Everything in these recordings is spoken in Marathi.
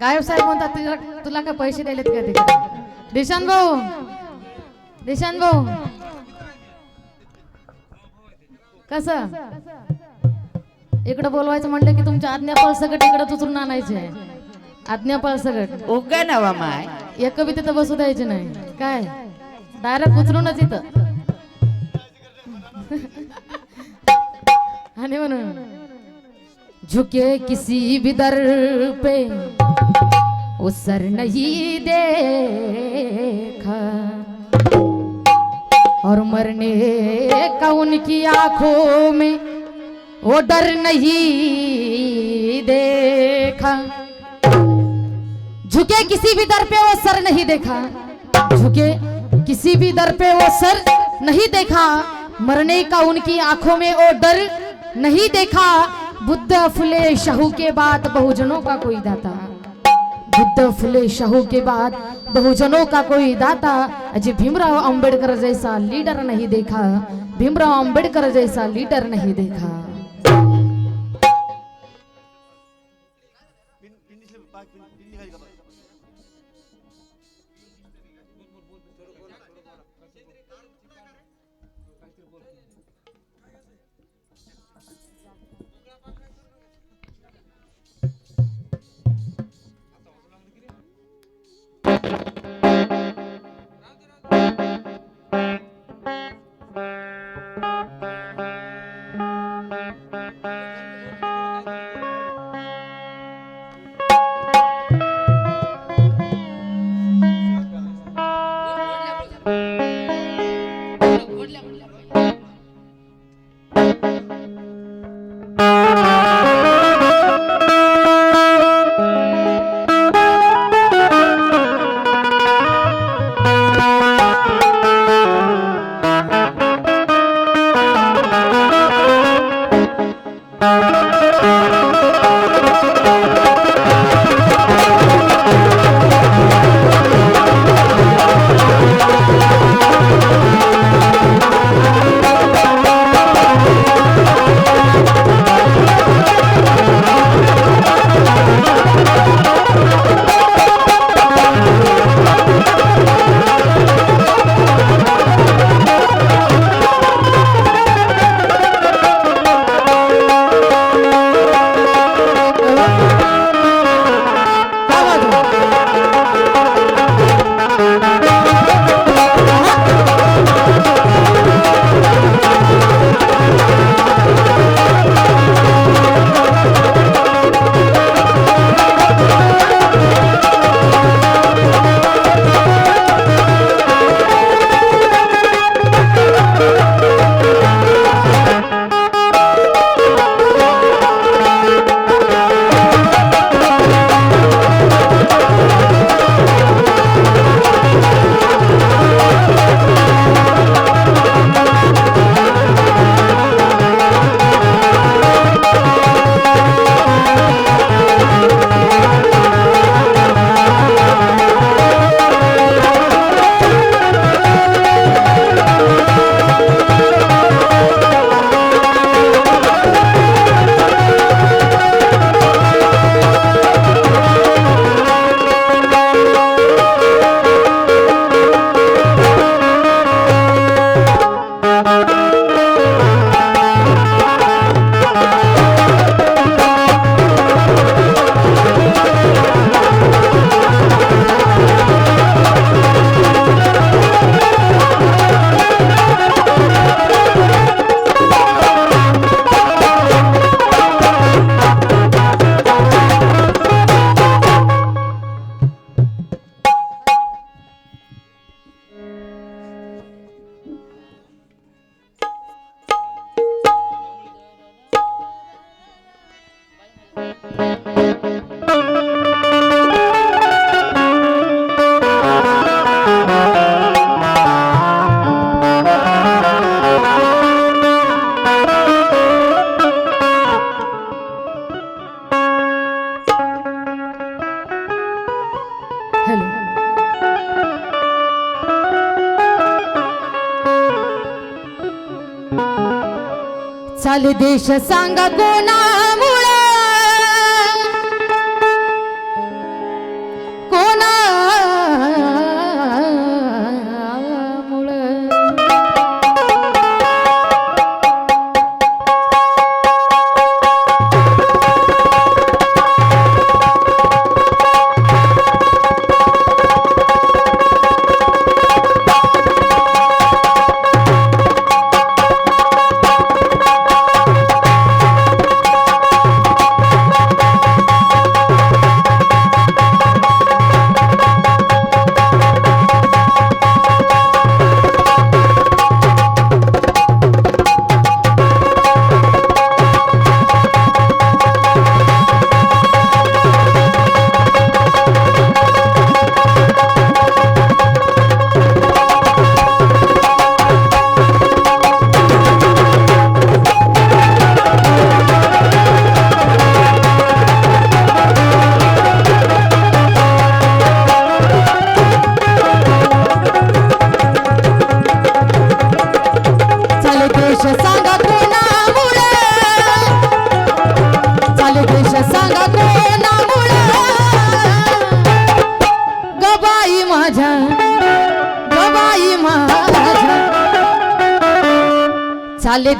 गायब साहेब म्हणतात तुला तुला काय पैसे द्यायलेत का तिकडे? दिशांत भाऊ. दिशांत भाऊ. कस? इकडं बोलवायचं म्हणलं की तुमच्या आज्ञापाल सगट इकडं उचलून आणायचे आज्ञापाल सगट उगा नवा माय. एक कविता तर बसू द्यायची नाही. काय? डायरेक्ट उचलूनच इथं. आणि म्हणून झुके किसी भी दर पे वो सर नहीं देखा। और मरने का उनकी आँखों में वो डर नहीं देखा। झुके किसी भी दर पे वो सर नहीं देखा। झुके किसी भी दर पे वो सर नहीं देखा। मरने का उनकी आँखों में वो डर नहीं देखा। बुद्ध फुले शाहू के बाद बहुजनों का कोई दाता। बुद्ध फुले शाहू के बाद बहुजनों का कोई दाता। अजय भीमराव अंबेडकर जैसा लीडर नहीं देखा। भीमराव अंबेडकर जैसा लीडर नहीं देखा। देश सांगा कोणा?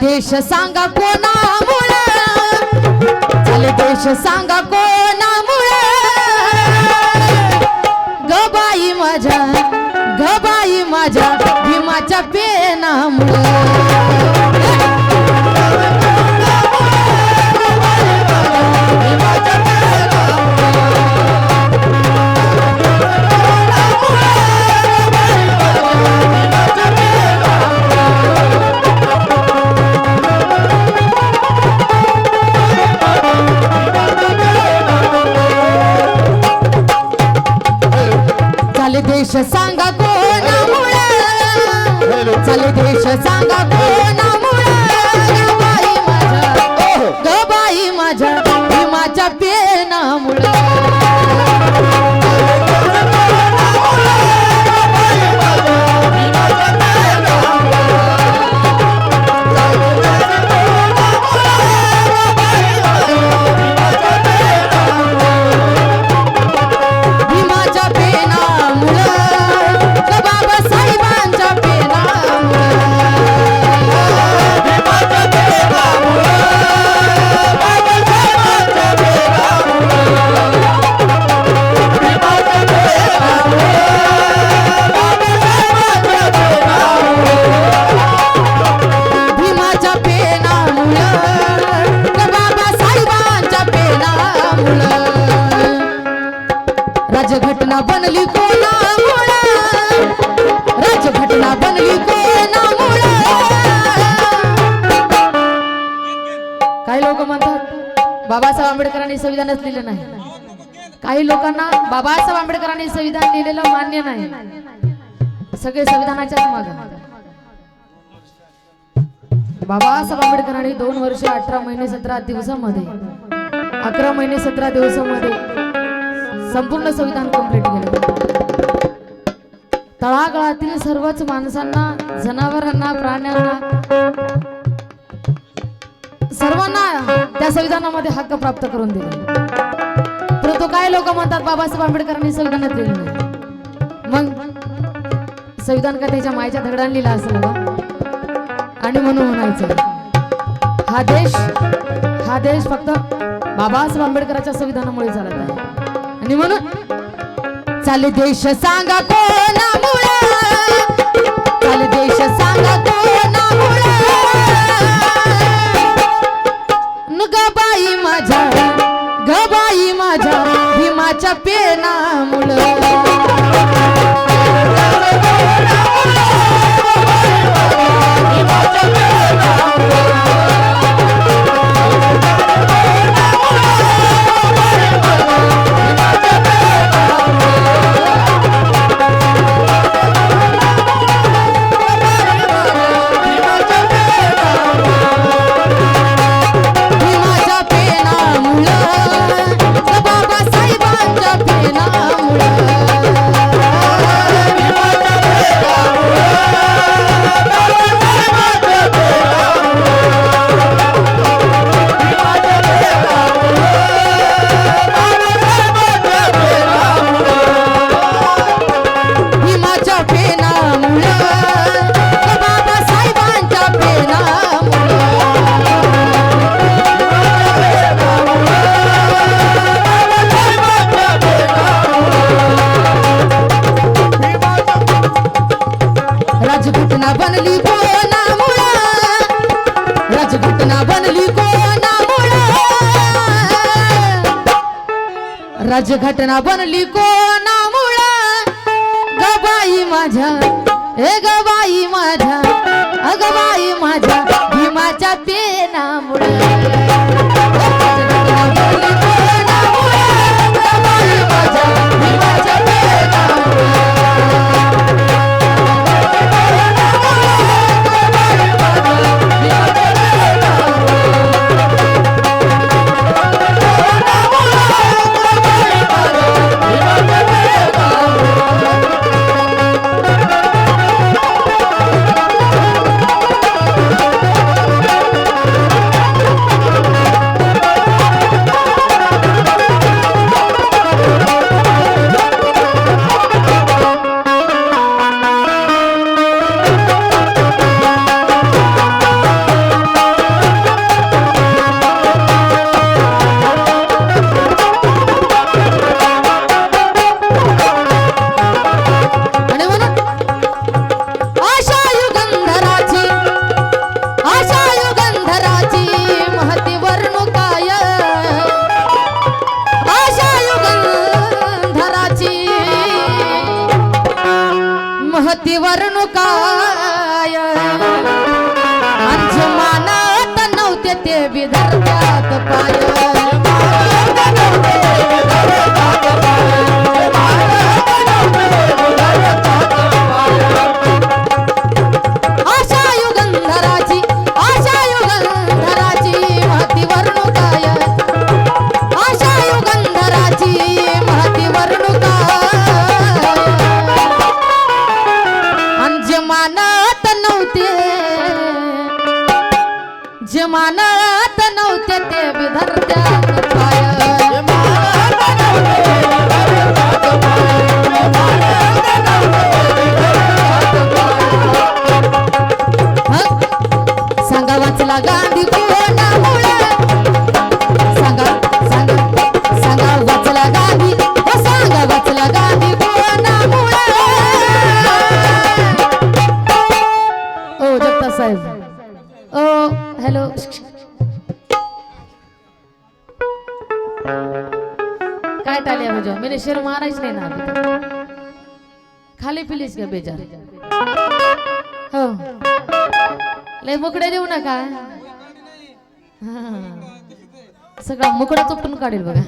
देश सांगा कोणामुळे? झाले देश सांगा कोणामुळे? गबाई माझ्या गबाई माझ्या भीमाच्या पेनामुळे. बाबासाहेब आंबेडकरांनी संविधानच लिहिलं नाही. काही लोकांना बाबासाहेब आंबेडकरांनी संविधान लिहिलेलं मान्य नाही. सगळे संविधानाच्याच माग. बाबासाहेब आंबेडकरांनी दोन वर्ष अठरा महिने सतरा दिवसामध्ये अकरा महिने सतरा दिवसामध्ये संपूर्ण संविधान कंप्लीट केलं. तळागाळातील सर्वच माणसांना जनावरांना प्राण्यांना सर्वांना त्या संविधानामध्ये हक्क प्राप्त करून दिले. परंतु काय लोक म्हणतात बाबासाहेब आंबेडकरांनी संविधानात दिले नाही. मग संविधान का त्याच्या मायच्या धगडाने लिहिला असेल बा आणि म्हणून म्हणायचं हा देश हा देश फक्त बाबासाहेब आंबेडकरांच्या संविधानामुळे चालत आहे. आणि म्हणून चाले देश सांगा कोणामुळे? चाले देश सांगा भीमाच्या पेनामुळं राजघटना बनली कोणामुळं राजघटना बनली कोणामुळं राजघटना बनली गबाई माझ्या हे गबाई माझ्या अगबाई माझ्या भीमाच्या पेनामुळं काय? नुकाय अंजुमानात नव्हते ते विदर्भात पाय. का बेजार हो. लय मुकड्या देऊ नका. सगळा मुकडा चुपटून काढेल बघा.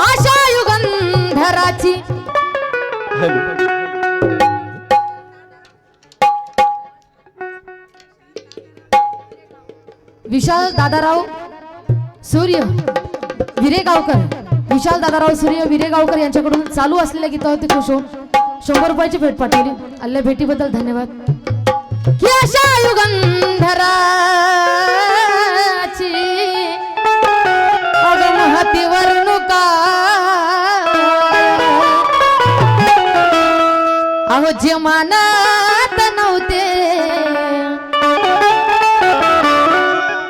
आशा युगंधराची. विशाल दादाराव सूर्य विरेगावकर. विशाल दादाराव सूर्य विरेगावकर यांच्याकडून चालू असलेल्या गीतावरती खुश होऊन. शंभर रुपयाची भेट पाठवली आल्या भेटीबद्दल धन्यवाद. की अशा अहो जमानात नव्हते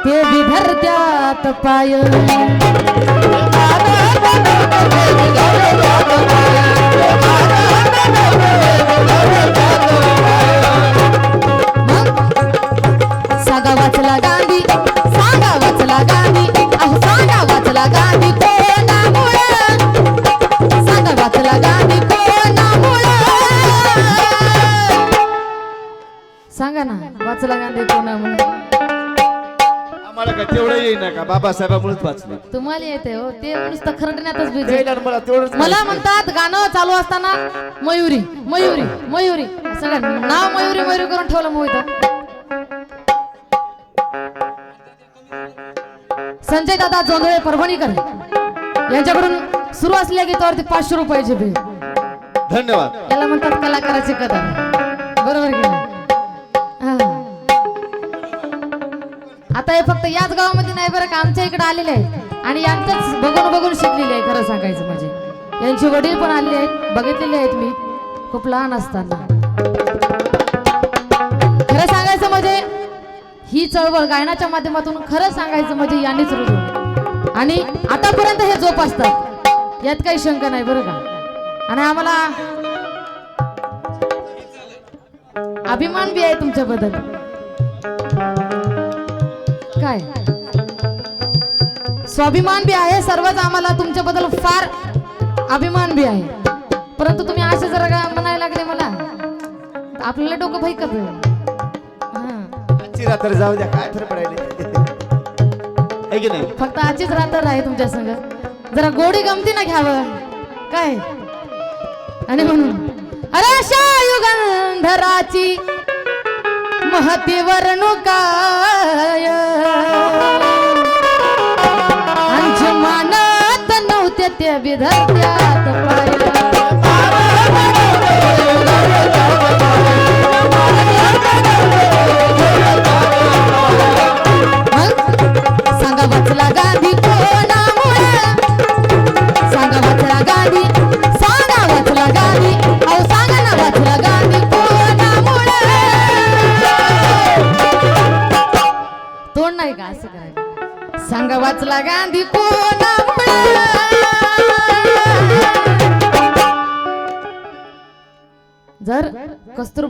ते विधरत्यात पाय. बाबासाहेबामुळेच वाचलं. तुम्हाला येते हो ते नुसतं खरडण्यातच बिझी. मला तेवढंच मला म्हणतात गाणं चालू असताना मयुरी मयुरी मयुरी. सगळं नाव मयुरी मयुरी करून ठेवलं मोहित संजय दादा जोंधळे परभणीकर यांच्याकडून सुरू असलेल्या गीतावरती पाचशे रुपयाची भेट धन्यवाद. याला म्हणतात कलाकाराची कदर. बरोबर की आता हे फक्त याच गावामध्ये नाही बरं का आमच्या इकडे आलेले आहेत. आणि यांचंच बघून बघून शिकलेले आहे खरं सांगायचं म्हणजे. यांचे वडील पण आलेले आहेत बघितलेले आहेत मी. खूप लहान असताना. खरं सांगायचं म्हणजे ही चळवळ गायनाच्या माध्यमातून खरं सांगायचं म्हणजे यांनीच रुजवली. आणि आतापर्यंत हे जोपासतात. यात काही शंका नाही बरं का? आणि आम्हाला अभिमान बी आहे तुमच्याबद्दल. काय स्वाभिमान बी आहे सर्वच आम्हाला तुमच्याबद्दल फार अभिमान बी आहे. परंतु तुम्ही असे जरा का म्हणायला लागले मला? आपल्याला डोकं भैकत आजची रात्र जाऊ द्या काय फरक पडायले? की नाही? फक्त आजचीच रात्र आहे तुमच्या संग. जरा गोडी गमती ना घ्यावं. काय? आणि म्हणून अरे अशा युगंधराची महती वर्णुकाय अंशमानात नव्हते ते विधत्यात सांगा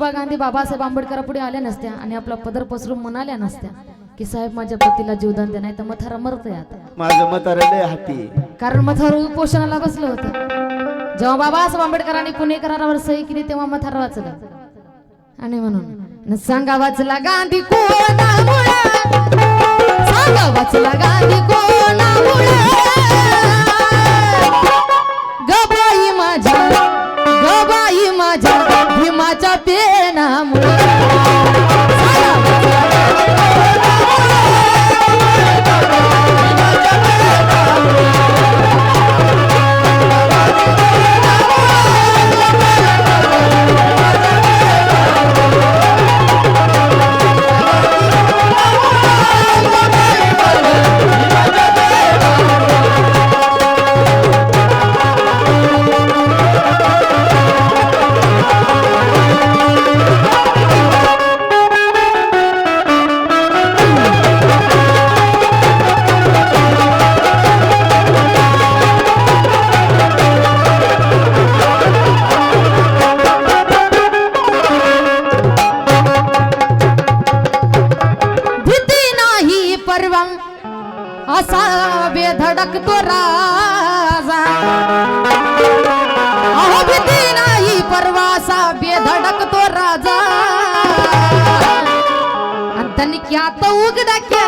कस्तुरबा गांधी बाबासाहेब आंबेडकर पुढे आल्या नसत्या आणि आपला पदर पसरून म्हणाल्या नसत्या की साहेब माझ्या पतीला जीवदान द्या नाही तर मथारा मरतय आता. माझं हाती. कारण मथार उपोषणाला बसलं होतं. जेव्हा बाबासाहेब आंबेडकरांनी पुणे करारावर सही केली तेव्हा मथार वाचलं. आणि म्हणून न सांगा वाचला गांधी कोणामुळे? सांगा वाचला गांधी कोणामुळे? आणि त्यांनी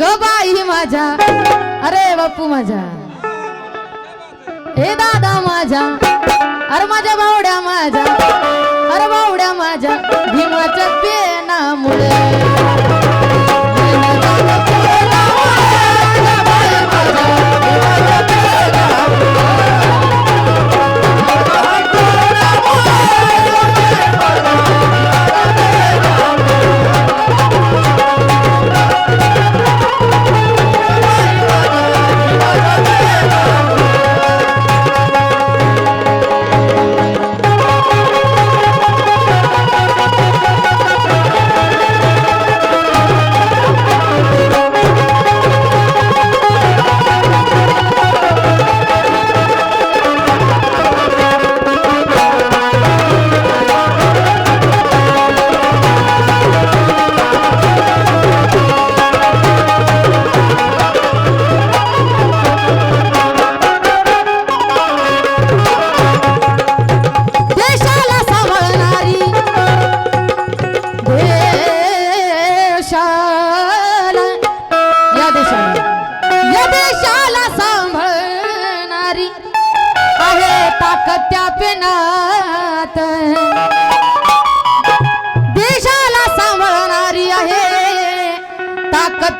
ग बाई माझ्या अरे बापू माझ्या. हे दादा माझ्या अरे माझ्या बावड्या माझ्या अरे बावड्या माझ्या भीमाच्या पेनामुळे.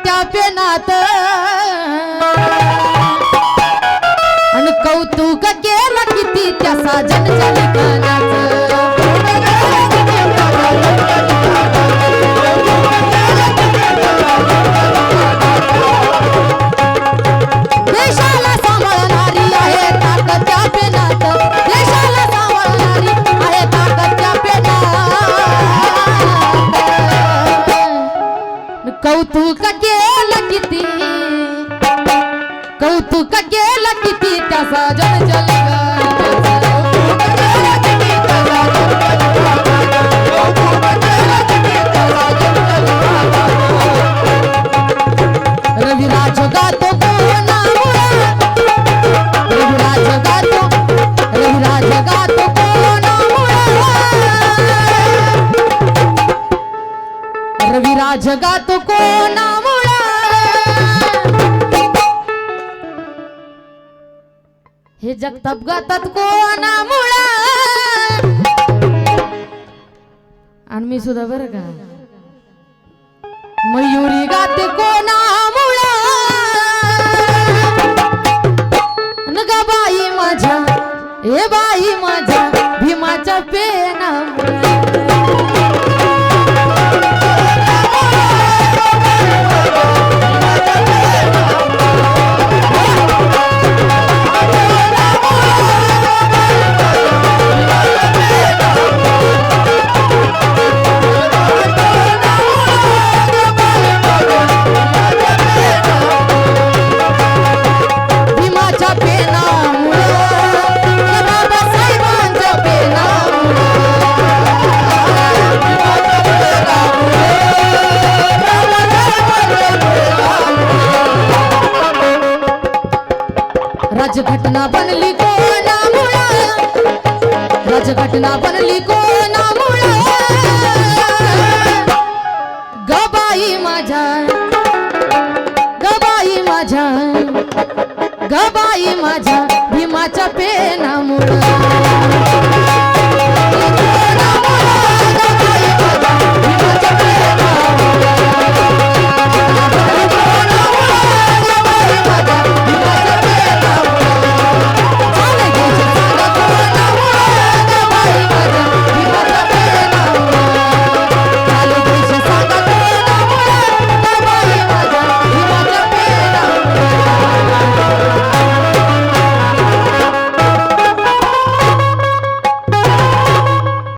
ताकद नात. आणि कौतुक केलं किती त्या साजन देशाला जगात कोणामुळे हे जग तपगातात कोणामुळे आणि मी सुद्धा बरं का? मयुरी गाते कोणामुळे बाई माझ्या हे बाई माझ्या. माझ्या भीमाच्या पेनामुळं.